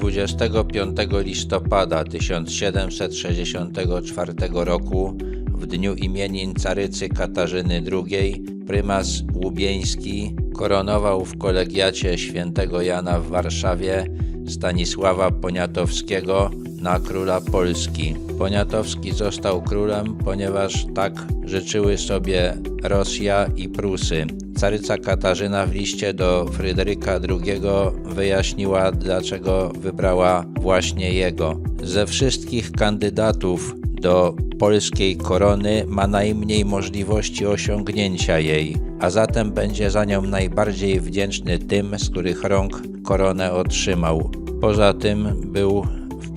25 listopada 1764 roku, w dniu imienin carycy Katarzyny II, prymas Łubieński koronował w kolegiacie świętego Jana w Warszawie Stanisława Poniatowskiego na króla Polski. Poniatowski został królem, ponieważ tak życzyły sobie Rosja i Prusy. Caryca Katarzyna w liście do Fryderyka II wyjaśniła, dlaczego wybrała właśnie jego. Ze wszystkich kandydatów do polskiej korony ma najmniej możliwości osiągnięcia jej, a zatem będzie za nią najbardziej wdzięczny tym, z których rąk koronę otrzymał. Poza tym był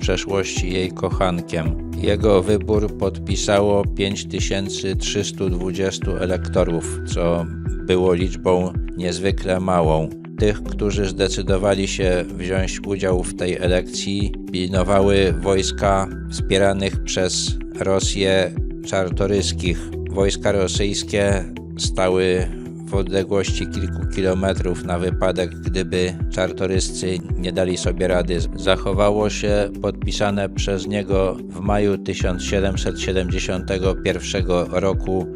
przeszłości jej kochankiem. Jego wybór podpisało 5320 elektorów, co było liczbą niezwykle małą. Tych, którzy zdecydowali się wziąć udział w tej elekcji, pilnowały wojska wspieranych przez Rosję czartoryskich. Wojska rosyjskie stały w odległości kilku kilometrów na wypadek, gdyby czartoryscy nie dali sobie rady. Zachowało się podpisane przez niego w maju 1771 roku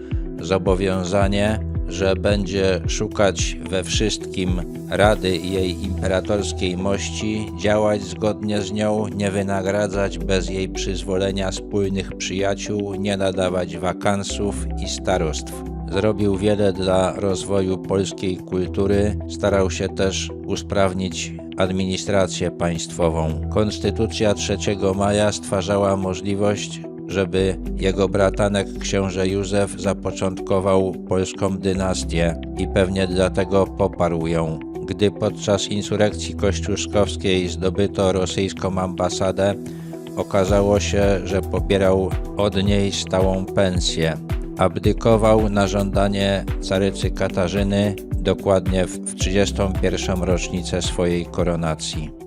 zobowiązanie, że będzie szukać we wszystkim rady jej imperatorskiej mości, działać zgodnie z nią, nie wynagradzać bez jej przyzwolenia spójnych przyjaciół, nie nadawać wakansów i starostw. Zrobił wiele dla rozwoju polskiej kultury, starał się też usprawnić administrację państwową. Konstytucja 3 maja stwarzała możliwość, żeby jego bratanek książę Józef zapoczątkował polską dynastię i pewnie dlatego poparł ją. Gdy podczas insurekcji kościuszkowskiej zdobyto rosyjską ambasadę, okazało się, że pobierał od niej stałą pensję. Abdykował na żądanie carycy Katarzyny dokładnie w 31. rocznicę swojej koronacji.